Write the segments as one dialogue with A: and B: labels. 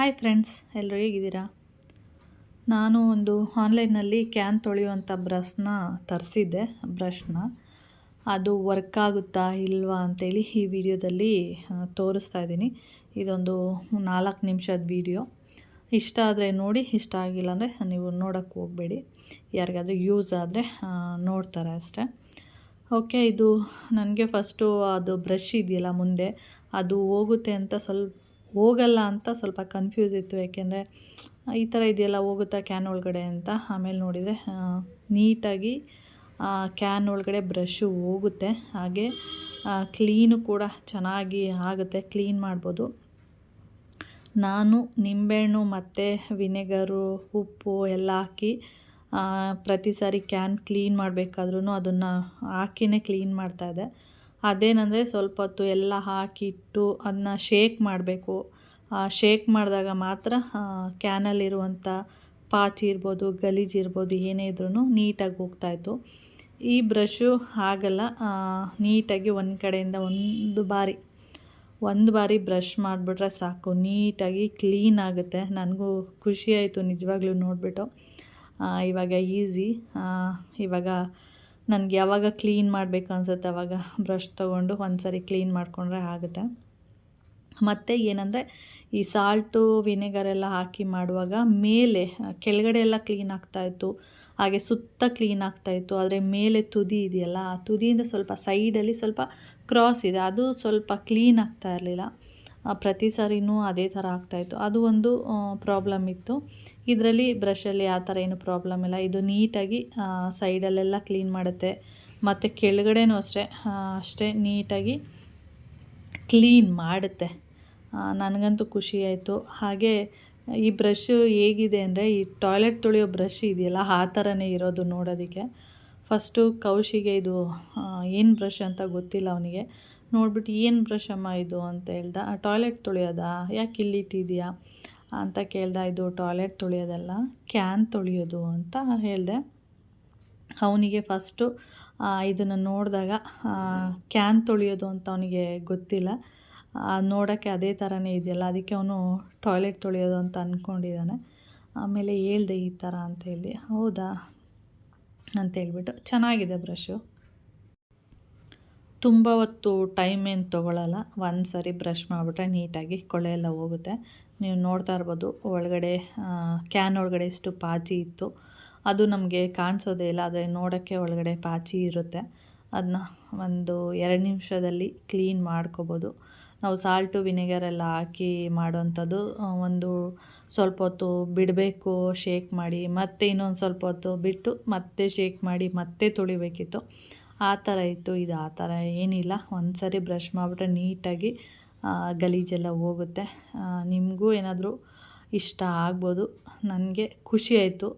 A: Hi friends ಎಲ್ಲರೂ ಹೇಗಿದ್ದೀರಾ? ನಾನು ಒಂದು ಆನ್ಲೈನಲ್ಲಿ ಕ್ಯಾನ್ ತೊಳೆಯುವಂಥ ಬ್ರಷ್ನ ತರಿಸಿದ್ದೆ ಬ್ರಷ್ನ ಅದು ವರ್ಕ್ ಆಗುತ್ತಾ ಇಲ್ವಾ ಅಂತೇಳಿ ಈ ವಿಡಿಯೋದಲ್ಲಿ ತೋರಿಸ್ತಾ ಇದ್ದೀನಿ. ಇದೊಂದು ನಾಲ್ಕು ನಿಮಿಷದ ವಿಡಿಯೋ ಇಷ್ಟ ಆದರೆ ನೋಡಿ, ಇಷ್ಟ ಆಗಿಲ್ಲ ಅಂದರೆ ನೀವು ನೋಡೋಕ್ಕೆ ಹೋಗಬೇಡಿ. ಯಾರಿಗಾದರೂ ಯೂಸ್ ಆದರೆ ನೋಡ್ತಾರೆ ಅಷ್ಟೇ. ಓಕೆ ಇದು ನನಗೆ ಫಸ್ಟು ಅದು ಬ್ರಷ್ ಇದೆಯಲ್ಲ ಮುಂದೆ, ಅದು ಹೋಗುತ್ತೆ ಅಂತ ಸ್ವಲ್ಪ ಹೋಗಲ್ಲ ಅಂತ ಸ್ವಲ್ಪ ಕನ್ಫ್ಯೂಸ್ ಇತ್ತು, ಯಾಕೆಂದರೆ ಈ ಥರ ಇದೆಯಲ್ಲ, ಹೋಗುತ್ತಾ ಕ್ಯಾನ್ ಒಳಗಡೆ ಅಂತ. ಆಮೇಲೆ ನೋಡಿದರೆ ನೀಟಾಗಿ ಕ್ಯಾನ್ ಒಳಗಡೆ ಬ್ರಷು ಹೋಗುತ್ತೆ. ಹಾಗೆ ಕ್ಲೀನು ಕೂಡ ಚೆನ್ನಾಗಿ ಆಗುತ್ತೆ. ಕ್ಲೀನ್ ಮಾಡ್ಬೋದು. ನಾನು ನಿಂಬೆಹಣ್ಣು ಮತ್ತು ವಿನೆಗರು ಉಪ್ಪು ಎಲ್ಲ ಹಾಕಿ ಪ್ರತಿ ಸಾರಿ ಕ್ಯಾನ್ ಕ್ಲೀನ್ ಮಾಡಬೇಕಾದ್ರೂ ಅದನ್ನು ಹಾಕಿನೇ ಕ್ಲೀನ್ ಮಾಡ್ತಾಯಿದ್ದೆ ಅದೇನಂದರೆ ಸ್ವಲ್ಪ ಹೊತ್ತು ಎಲ್ಲ ಹಾಕಿಟ್ಟು ಅದನ್ನ ಶೇಕ್ ಮಾಡಬೇಕು. ಶೇಕ್ ಮಾಡಿದಾಗ ಮಾತ್ರ ಕ್ಯಾನಲ್ಲಿರುವಂಥ ಪಾಚಿ ಇರ್ಬೋದು, ಗಲೀಜು ಇರ್ಬೋದು, ಏನೇ ಇದ್ರೂ ನೀಟಾಗಿ ಹೋಗ್ತಾಯಿತ್ತು ಈ ಬ್ರಷು ಆಗಲ್ಲ ನೀಟಾಗಿ ಒಂದು ಕಡೆಯಿಂದ ಒಂದು ಬಾರಿ ಒಂದು ಬಾರಿ ಬ್ರಷ್ ಮಾಡಿಬಿಟ್ರೆ ಸಾಕು. ನೀಟಾಗಿ ಕ್ಲೀನ್ ಆಗುತ್ತೆ. ನನಗೂ ಖುಷಿ ಆಯಿತು ನಿಜವಾಗ್ಲೂ ನೋಡಿಬಿಟ್ಟು. ಇವಾಗ ಈಸಿ ಇವಾಗ ನನಗೆ ಯಾವಾಗ ಕ್ಲೀನ್ ಮಾಡಬೇಕು ಅನ್ಸುತ್ತೆ, ಅವಾಗ ಬ್ರಷ್ ತೊಗೊಂಡು ಒಂದು ಸರಿ ಕ್ಲೀನ್ ಮಾಡಿಕೊಂಡ್ರೆ ಆಗುತ್ತೆ. ಮತ್ತು ಏನಂದರೆ, ಈ ಸಾಲ್ಟು ವಿನೆಗರ್ ಎಲ್ಲ ಹಾಕಿ ಮಾಡುವಾಗ ಮೇಲೆ, ಕೆಳಗಡೆ ಎಲ್ಲ ಕ್ಲೀನ್ ಆಗ್ತಾಯಿತ್ತು ಹಾಗೆ ಸುತ್ತ ಕ್ಲೀನ್ ಆಗ್ತಾಯಿತ್ತು ಆದರೆ ಮೇಲೆ ತುದಿ ಇದೆಯಲ್ಲ, ಆ ತುದಿಯಿಂದ ಸ್ವಲ್ಪ ಸೈಡಲ್ಲಿ ಸ್ವಲ್ಪ ಕ್ರಾಸ್ ಇದೆ, ಅದು ಸ್ವಲ್ಪ ಕ್ಲೀನ್ ಆಗ್ತಾ ಇರಲಿಲ್ಲ. ಪ್ರತಿ ಸಾರಿನೂ ಅದೇ ಥರ ಆಗ್ತಾಯಿತ್ತು ಅದು ಒಂದು ಪ್ರಾಬ್ಲಮ್ ಇತ್ತು. ಇದರಲ್ಲಿ ಬ್ರಷಲ್ಲಿ ಆ ಥರ ಏನು ಪ್ರಾಬ್ಲಮ್ ಇಲ್ಲ. ಇದು ನೀಟಾಗಿ ಸೈಡಲ್ಲೆಲ್ಲ ಕ್ಲೀನ್ ಮಾಡುತ್ತೆ. ಮತ್ತು ಕೆಳಗಡೆನೂ ಅಷ್ಟೇ ಅಷ್ಟೇ ನೀಟಾಗಿ ಕ್ಲೀನ್ ಮಾಡುತ್ತೆ. ನನಗಂತೂ ಖುಷಿ ಆಯಿತು. ಹಾಗೆ ಈ ಬ್ರಷ್ ಹೇಗಿದೆ ಅಂದರೆ, ಈ ಟಾಯ್ಲೆಟ್ ತೊಳೆಯೋ ಬ್ರಷ್ ಇದೆಯಲ್ಲ, ಆ ಥರನೇ ಇರೋದು ನೋಡೋದಕ್ಕೆ. ಫಸ್ಟು ಕೌಶಿಗೆ ಇದು ಏನು ಬ್ರಷ್ ಅಂತ ಗೊತ್ತಿಲ್ಲ ಅವನಿಗೆ. ನೋಡ್ಬಿಟ್ಟು ಏನು ಬ್ರಷ್ ಅಮ್ಮ ಇದು ಅಂತ ಹೇಳ್ದ. ಟಾಯ್ಲೆಟ್ ತೊಳೆಯೋದಾ? ಯಾಕೆ ಇಲ್ಲಿಟ್ಟಿದೆಯಾ ಅಂತ ಕೇಳ್ದ, ಇದು ಟಾಯ್ಲೆಟ್ ತೊಳೆಯೋದಲ್ಲ ಕ್ಯಾನ್ ತೊಳೆಯೋದು ಅಂತ ಹೇಳಿದೆ. ಅವನಿಗೆ ಫಸ್ಟು ಇದನ್ನು ನೋಡಿದಾಗ ಕ್ಯಾನ್ ತೊಳೆಯೋದು ಅಂತ ಅವನಿಗೆ ಗೊತ್ತಿಲ್ಲ. ನೋಡೋಕ್ಕೆ ಅದೇ ಥರನೇ ಇದೆಯಲ್ಲ, ಅದಕ್ಕೆ ಅವನು ಟಾಯ್ಲೆಟ್ ತೊಳೆಯೋದು ಅಂತ ಅಂದ್ಕೊಂಡಿದ್ದಾನೆ ಆಮೇಲೆ ಹೇಳ್ದೆ ಈ ಥರ ಅಂತ ಹೇಳಿ. ಹೌದಾ? ಅಂತ ಹೇಳ್ಬಿಟ್ಟು, ಚೆನ್ನಾಗಿದೆ ಬ್ರಷು ತುಂಬ ಹೊತ್ತು ಟೈಮ್ ಏನು ತೊಗೊಳ್ಳಲ್ಲ ಒಂದು ಸರಿ ಬ್ರಷ್ ಮಾಡಿಬಿಟ್ರೆ ನೀಟಾಗಿ ಕೊಳೆ ಎಲ್ಲ ಹೋಗುತ್ತೆ. ನೀವು ನೋಡ್ತಾ ಇರ್ಬೋದು, ಒಳಗಡೆ ಕ್ಯಾನ್ ಒಳಗಡೆ ಇಷ್ಟು ಪಾಚಿ ಇತ್ತು. ಅದು ನಮಗೆ ಕಾಣಿಸೋದೇ ಇಲ್ಲ, ಆದರೆ ನೋಡೋಕ್ಕೆ ಒಳಗಡೆ ಪಾಚಿ ಇರುತ್ತೆ. ಅದನ್ನ ಒಂದು ಎರಡು ನಿಮಿಷದಲ್ಲಿ ಕ್ಲೀನ್ ಮಾಡ್ಕೋಬೋದು. ನಾವು ಸಾಲ್ಟು ವಿನೆಗರ್ ಎಲ್ಲ ಹಾಕಿ ಮಾಡೋವಂಥದ್ದು ಒಂದು ಸ್ವಲ್ಪ ಹೊತ್ತು ಬಿಡಬೇಕು ಶೇಕ್ ಮಾಡಿ, ಮತ್ತೆ ಇನ್ನೊಂದು ಸ್ವಲ್ಪ ಹೊತ್ತು ಬಿಟ್ಟು ಮತ್ತೆ ಶೇಕ್ ಮಾಡಿ, ಮತ್ತೆ ತೊಳಿಬೇಕಿತ್ತು. ಆ ಥರ ಇತ್ತು, ಇದು ಆ ಥರ ಏನಿಲ್ಲ. ಒಂದು ಸರಿ ಬ್ರಷ್ ಮಾಡಿಬಿಟ್ರೆ ನೀಟಾಗಿ ಗಲೀಜೆಲ್ಲ ಹೋಗುತ್ತೆ. ನಿಮಗೂ ಏನಾದರೂ ಇಷ್ಟ ಆಗ್ಬೋದು. ನನಗೆ ಖುಷಿ ಆಯಿತು.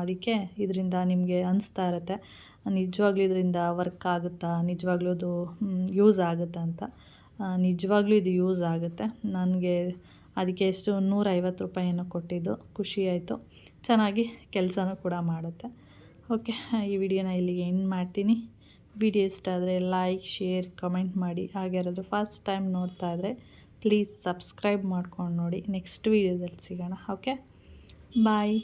A: ಅದಕ್ಕೆ ಇದರಿಂದ ನಿಮಗೆ ಅನಿಸ್ತಾ ಇರುತ್ತೆ. ನಿಜವಾಗ್ಲೂ ಇದರಿಂದ ವರ್ಕ್ ಆಗುತ್ತಾ? ನಿಜವಾಗ್ಲೂ ಅದು ಯೂಸ್ ಆಗುತ್ತಾ ಅಂತ? ನಿಜವಾಗ್ಲೂ ಇದು ಯೂಸ್ ಆಗುತ್ತೆ. ನನಗೆ ಅದಕ್ಕೆ ಎಷ್ಟು? ನೂರೈವತ್ತು ರೂಪಾಯಿಯನ್ನು ಕೊಟ್ಟಿದ್ದು. ಖುಷಿ ಆಯಿತು. ಚೆನ್ನಾಗಿ ಕೆಲಸನೂ ಕೂಡ ಮಾಡುತ್ತೆ. ಓಕೆ ಈ ವಿಡಿಯೋನ ಇಲ್ಲಿಗೆ ಎಂಡ್ ಮಾಡ್ತೀನಿ. ವಿಡಿಯೋ ಇಷ್ಟ ಆದರೆ ಲೈಕ್ ಶೇರ್ ಕಮೆಂಟ್ ಮಾಡಿ. ಹಾಗೆ ಯಾರಾದರೂ ಫಸ್ಟ್ ಟೈಮ್ ನೋಡ್ತಾ ಇದ್ದರೆ ಪ್ಲೀಸ್ ಸಬ್ಸ್ಕ್ರೈಬ್ ಮಾಡ್ಕೊಂಡು ನೋಡಿ. ನೆಕ್ಸ್ಟ್ ವೀಡಿಯೋದಲ್ಲಿ ಸಿಗೋಣ. Okay bye